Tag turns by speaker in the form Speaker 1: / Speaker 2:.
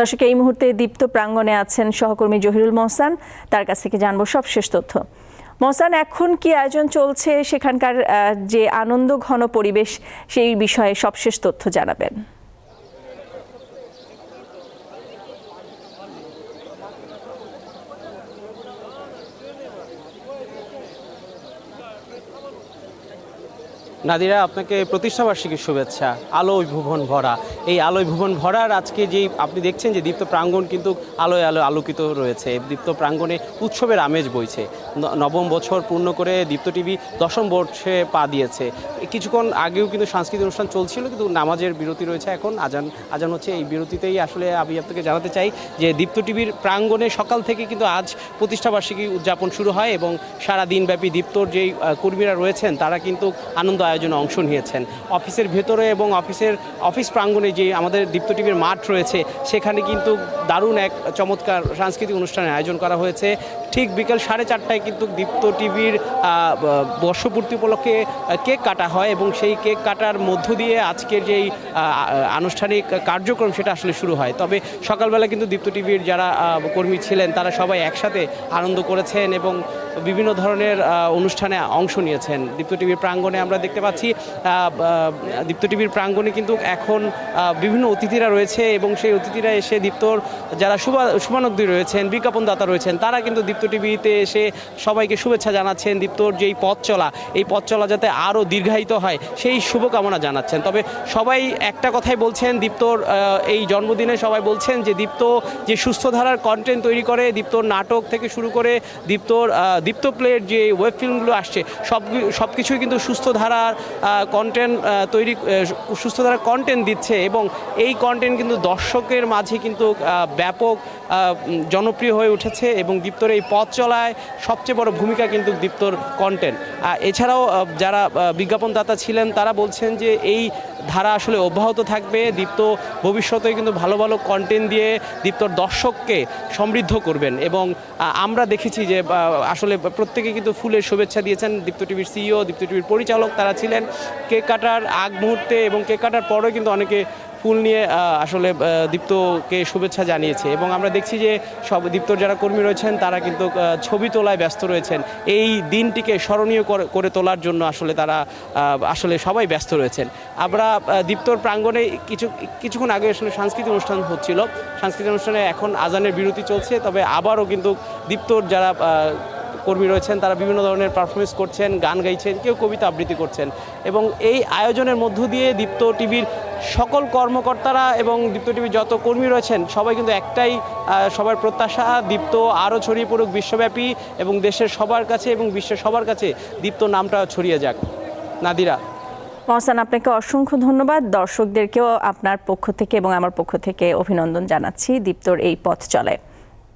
Speaker 1: দর্শক, এই মুহূর্তে দীপ্ত প্রাঙ্গণে আছেন সহকর্মী জহিরুল মহসান। তার কাছ থেকে জানব সব শেষ তথ্য। মহসান, এখন কি আয়োজন চলছে? সেখানকার যে আনন্দ ঘন পরিবেশ, সেই বিষয়ে সবশেষ তথ্য জানাবেন।
Speaker 2: নাদিরা, আপনাকে প্রতিষ্ঠাবার্ষিকীর শুভেচ্ছা। আলোয় ভুবন ভরা। এই আলোয় ভুবন ভরার আজকে যেই আপনি দেখছেন যে দীপ্ত প্রাঙ্গণ কিন্তু আলোয় আলো আলোকিত রয়েছে। দীপ্ত প্রাঙ্গণে উৎসবের আমেজ বইছে। নবম বছর পূর্ণ করে দীপ্ত টিভি দশম বর্ষে পা দিয়েছে। কিছুক্ষণ আগেও কিন্তু সাংস্কৃতিক অনুষ্ঠান চলছিল, কিন্তু নামাজের বিরতি রয়েছে এখন। আজান আজান হচ্ছে এই বিরতিতেই। আসলে আমি আপনাকে জানাতে চাই যে দীপ্ত টিভির প্রাঙ্গণে সকাল থেকে কিন্তু আজ প্রতিষ্ঠাবার্ষিকী উদযাপন শুরু হয় এবং সারা দিনব্যাপী দীপ্তর যেই কর্মীরা রয়েছেন, তারা কিন্তু আনন্দ আয়োজনে অংশ নিয়েছেন। অফিসের ভেতরে এবং অফিসের অফিস প্রাঙ্গণে যে আমাদের দীপ্ত টিভির মাঠ রয়েছে, সেখানে কিন্তু দারুণ এক চমৎকার সাংস্কৃতিক অনুষ্ঠানের আয়োজন করা হয়েছে। ঠিক বিকেল সাড়ে চারটায় কিন্তু দীপ্ত টিভির বর্ষপূর্তি উপলক্ষে কেক কাটা হয় এবং সেই কেক কাটার মধ্য দিয়ে আজকের যেই আনুষ্ঠানিক কার্যক্রম সেটা আসলে শুরু হয়। তবে সকালবেলা কিন্তু দীপ্ত টিভির যারা কর্মী ছিলেন, তারা সবাই একসাথে আনন্দ করেছেন এবং বিভিন্ন ধরনের অনুষ্ঠানে অংশ নিয়েছেন। দীপ্ত টিভির প্রাঙ্গণে আমরা দেখতে পাচ্ছি। দীপ্ত টিভির প্রাঙ্গণে কিন্তু এখন বিভিন্ন অতিথিরা রয়েছে এবং সেই অতিথিরা এসে দীপ্তর, যারা শুভা শুভানব্দী রয়েছেন, বিজ্ঞাপনদাতা রয়েছেন, তারা কিন্তু দীপ্ত টিভিতে এসে সবাইকে শুভেচ্ছা জানাচ্ছেন দীপ্তর যেই পথ চলা। এই পথ চলা যাতে আরও দীর্ঘায়িত হয়, সেই শুভকামনা জানাচ্ছেন। তবে সবাই একটা কথাই বলছেন, দীপ্তর এই জন্মদিনে সবাই বলছেন যে দীপ্ত যে সুস্থ ধারার কন্টেন্ট তৈরি করে, দীপ্তর নাটক থেকে শুরু করে দীপ্তর দীপ্ত প্লের যে ওয়েব ফিল্মগুলো আসছে, সব সব কিছুই কিন্তু সুস্থ ধারার কন্টেন্ট তৈরি আহ, সুস্থ ধারার কন্টেন্ট দিচ্ছে এবং এই কন্টেন্ট কিন্তু দর্শকের মাঝে কিন্তু ব্যাপক জনপ্রিয় হয়ে উঠেছে এবং দীপ্তর এই পথ চলায় সবচেয়ে বড় ভূমিকা কিন্তু দীপ্তর কন্টেন্ট এছাড়াও যারা বিজ্ঞাপনদাতা ছিলেন তারা বলছেন যে এই ধারা আসলে অব্যাহত থাকবে। দীপ্ত ভবিষ্যতে কিন্তু ভালো ভালো কন্টেন্ট দিয়ে দীপ্তর দর্শককে সমৃদ্ধ করবেন এবং আমরা দেখেছি যে আসলে প্রত্যেকে কিন্তু ফুলের শুভেচ্ছা দিয়েছেন দীপ্ত টিভির সিইও দীপ্ত টিভির পরিচালক। তারা ছিলেন। কেক কাটার আগ মুহূর্তে এবং কেক কাটার পরেও কিন্তু অনেকে ফুল নিয়ে আসলে দীপ্তকে শুভেচ্ছা জানিয়েছে। এবং আমরা দেখছি যে সব দীপ্তর যারা কর্মী রয়েছেন, তারা কিন্তু ছবি তোলায় ব্যস্ত রয়েছেন। এই দিনটিকে স্মরণীয় করে- তোলার জন্য আসলে তারা আসলে সবাই ব্যস্ত রয়েছেন। আমরা দীপ্তর প্রাঙ্গণে কিছু, কিছুক্ষণ আগে আসলে সাংস্কৃতিক অনুষ্ঠান হচ্ছিল। সাংস্কৃতিক অনুষ্ঠানে এখন আজানের বিরতি চলছে, তবে আবারও কিন্তু দীপ্তর যারা কর্মী রয়েছেন, তারা বিভিন্ন ধরনের পারফরমেন্স করছেন, গান গাইছেন, কেউ কবিতা আবৃত্তি করছেন এবং এই আয়োজনের মধ্য দিয়ে দীপ্ত টিভির সকল কর্মকর্তারা এবং দীপ্ত টিভির যত কর্মী রয়েছেন, সবাই কিন্তু একটাই সবার প্রত্যাশা, দীপ্ত আরও ছড়িয়ে পড়ুক বিশ্বব্যাপী এবং দেশের সবার কাছে এবং বিশ্বের সবার কাছে দীপ্ত নামটা ছড়িয়ে যাক। নাদিরা।
Speaker 1: মহসান, আপনাকে অসংখ্য ধন্যবাদ। দর্শকদেরকেও আপনার পক্ষ থেকে এবং আমার পক্ষ থেকে অভিনন্দন জানাচ্ছি দীপ্তর এই পথ চলায়